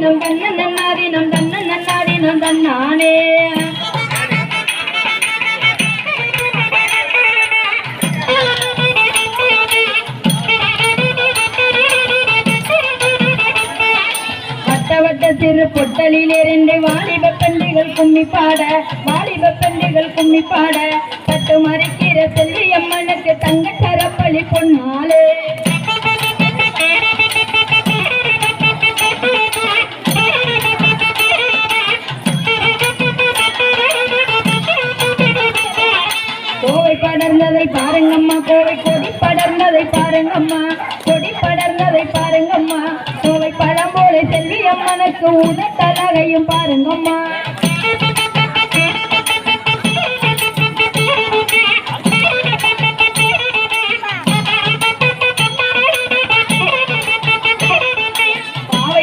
நம் தன்ன நன்னாடினம் நம் நன்னாடினம் நன்னாடி நம் வட்ட சிறு பொட்டலில் இருந்து வாலிப பெண்டிகள் கும்மி பாட வாலிப பண்டிகள் கும்மி பாட. தட்டு மறைக்கிற செல்வி அம்மனுக்கு தங்க பாருங்கம்மா. கொடி படர்ந்ததை பாருங்கம்மா. கோவை பழம் போல செல்வி அம்மனுக்கு உதட்டழகையும் பாருங்கம்மா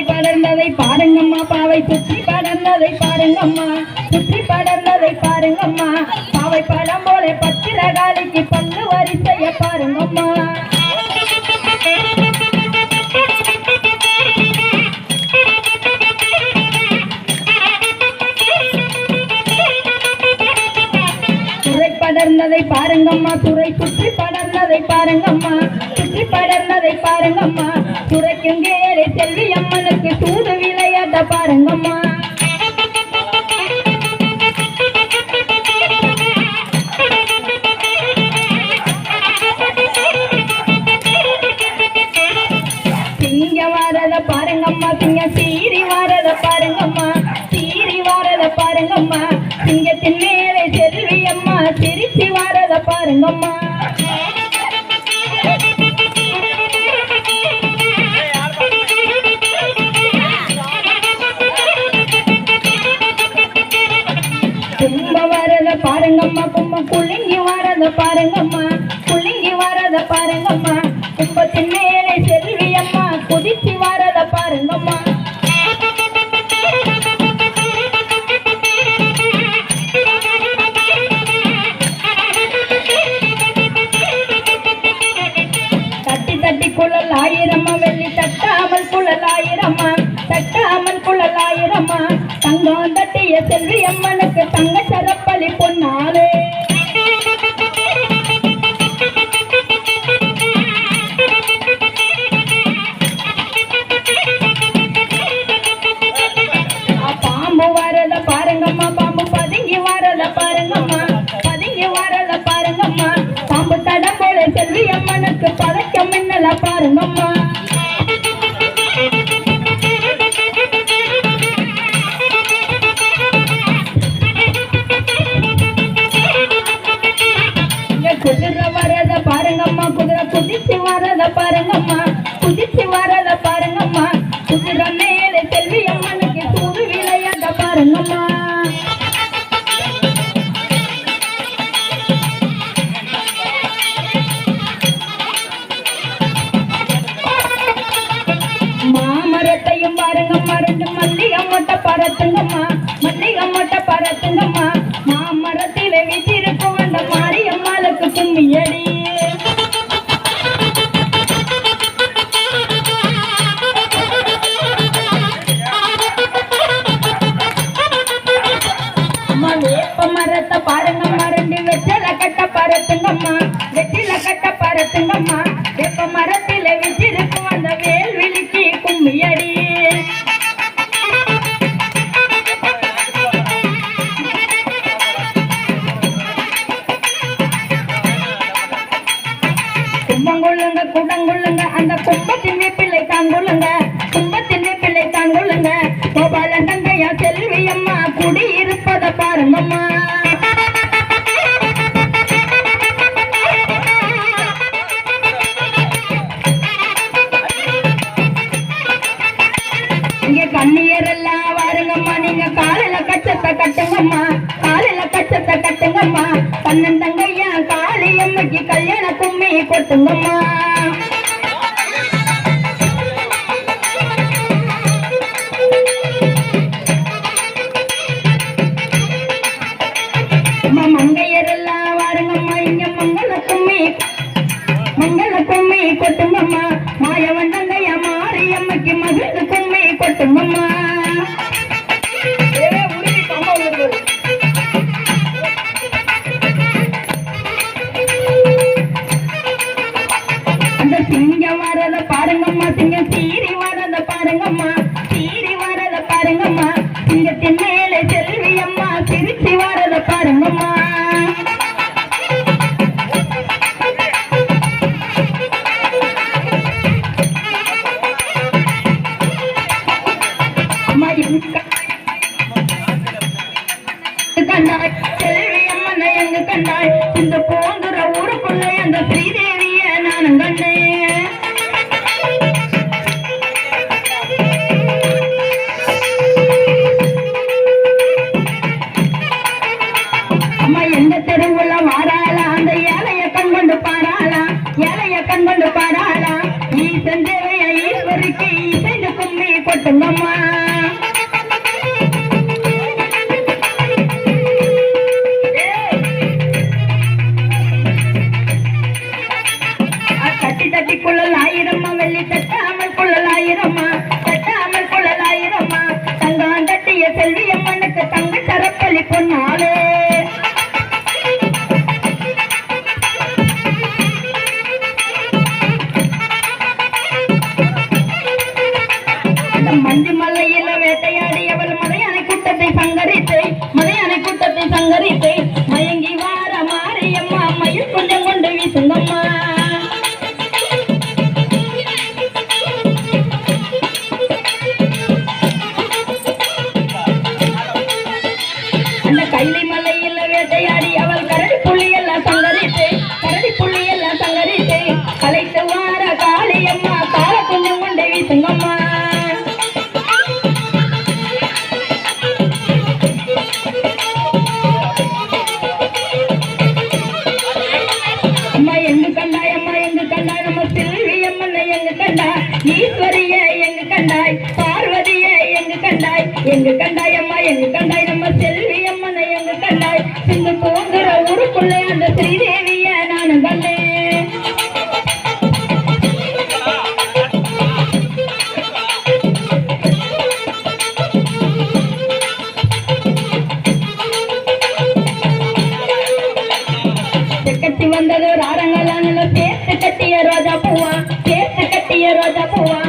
படர்ந்ததை பாருங்கம்மா. பாவை சுற்றி படர்ந்ததை பாருங்கம்மா. சுற்றி படர்ந்ததை பாருங்கம்மா. பாவை பழம் போல பத்திரகாளிக்கு பல்லு வரிசைய பாருங்கம்மா. படர்ந்ததை பாருங்கம்மா துறை சுற்றி படர்ந்ததை பாருங்கம்மா சுற்றி படர்ந்ததை பாருங்கம்மா. துறைக்கும் கேளு செல்வி அம்மனுக்கு தூது விளையாட்ட பாருங்கம்மா. பாருங்கம்மா சிங்க சீரி வரத பாருங்கம்மா. சீரி வரத பாருங்கம்மா. சிங்கத்தின் மேலே செல்வி அம்மா. சிரிச்சி வரத பாருங்கம்மா. கும்ப வரத பாருங்கம்மா. கும்பம் குலுங்கி வரத பாருங்கம்மா. குலுங்கி வரத பாருங்கம்மா. கும்பத்தின் மேலே செல்வி அம்மா. குதிச்சு வரத பாருங்கம்மா. தட்டி தட்டி குழல் ஆயிரம்மா வெள்ளி தட்டாமல் குழல் ஆயிரம்மா தட்டாமல் குழல் ஆயிரம்மா. தங்கம் தட்டிய செல்வி அம்மன் பறத்துங்கம்மா வெற்றில கட்ட பறத்துங்கம்மா வேப்ப மரத்து அந்த ஸ்ரீதேவிய நானும் வந்தேன் வந்தது ராரங்களான சேர்த்து கட்டிய ரோஜா பூவா? சேர்த்து கட்டிய ரோஜா பூவா?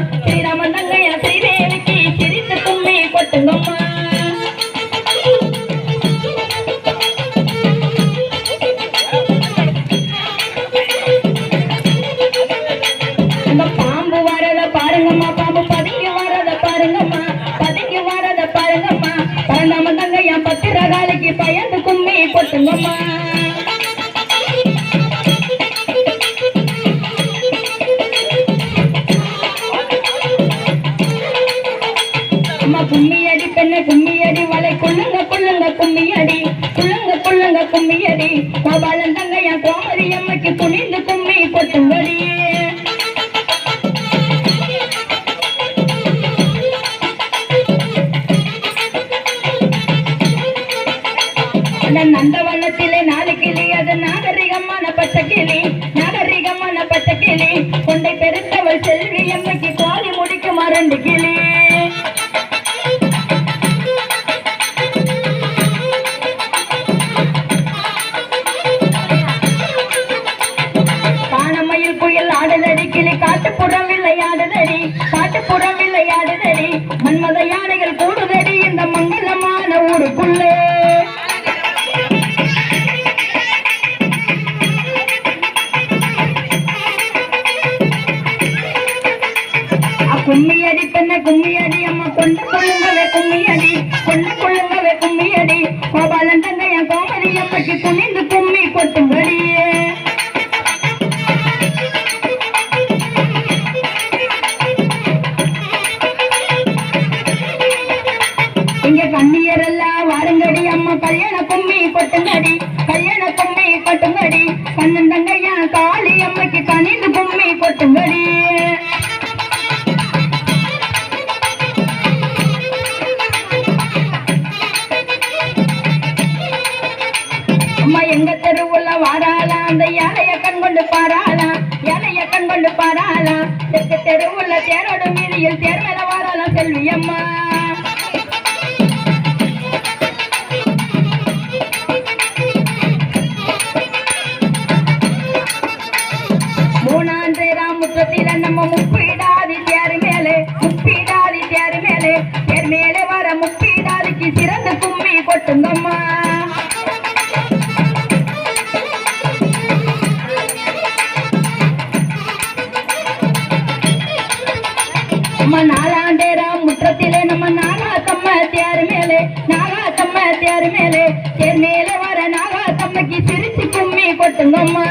கும்மி பயந்து கும்மி கொட்டுங்கம்மா. அம்மா கும்மி அடி பெண்ண கும்மி அடி வலை கொள்ளுங்க கொள்ளுங்க கும்மி அடி கொள்ளுங்க கொள்ளுங்க கும்மி அடி கோபாலன் தங்கையா கோமதி அம்மைக்கு துணிந்து and again. தெருக்கு தெருவுள்ள தேரோடும் வீதியில் நம்ம நாலாண்டேரா முற்றத்திலே நம்ம நாகாத்தம்ம தேர் மேலே நாகாத்தம்ம தேர் மேலே தேர் மேலே வர நாகாத்தம்மைக்கு சிரிச்சு கும்மி கொட்டுங்கம்மா.